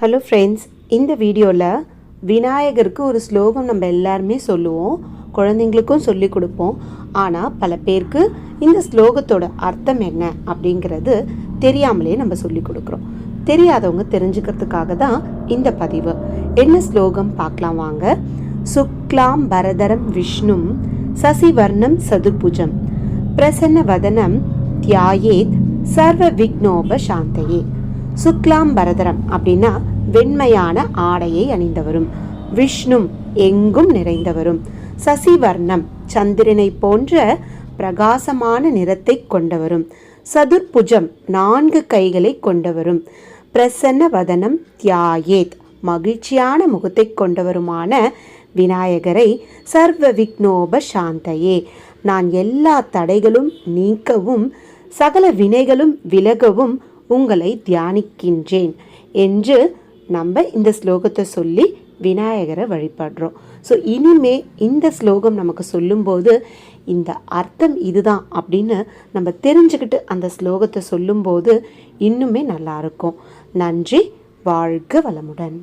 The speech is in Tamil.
ஹலோ ஃப்ரெண்ட்ஸ் இந்த வீடியோவில் விநாயகருக்கு ஒரு ஸ்லோகம் நம்ம எல்லாருமே சொல்லுவோம். குழந்தைங்களுக்கும் சொல்லி கொடுப்போம். ஆனால் பல பேருக்கு இந்த ஸ்லோகத்தோட அர்த்தம் என்ன அப்படிங்கிறது தெரியாமலே நம்ம சொல்லி கொடுக்குறோம். தெரியாதவங்க தெரிஞ்சுக்கிறதுக்காக தான் இந்த பதிவு. என்ன ஸ்லோகம்? பார்க்கலாம் வாங்க. சுக்லாம் பரதரம் விஷ்ணும் சசிவர்ணம் சதுர்புஜம். பிரசன்ன வதனம் தியாயேத் சர்வ விக்னோப சாந்தையே. சுக்லாம் பரதரம் அப்படின்னா வெண்மையான ஆடையை அணிந்தவரும் விஷ்ணும் எங்கும் நிறைந்தவரும். சசிவர்ணம் சந்திரனை போன்ற பிரகாசமான நிறத்தை கொண்டவரும். சதுர்புஜம் நான்கு கைகளை கொண்டவரும். பிரசன்ன வதனம் தியாயேத் மகிழ்ச்சியான முகத்தை கொண்டவருமான விநாயகரை சர்வ விக்னோப சாந்தையே நான் எல்லா தடைகளும் நீக்கவும் சகல வினைகளும் விலகவும் உங்களை தியானிக்கின்றேன் என்று நம்ம இந்த ஸ்லோகத்தை சொல்லி விநாயகரை வழிபடுறோம். ஸோ இனிமே இந்த ஸ்லோகம் நமக்கு சொல்லும்போது இந்த அர்த்தம் இதுதான் அப்படின்னு நம்ம தெரிஞ்சுக்கிட்டு அந்த ஸ்லோகத்தை சொல்லும்போது இன்னுமே நல்லாயிருக்கும் நன்றி வாழ்க வளமுடன்.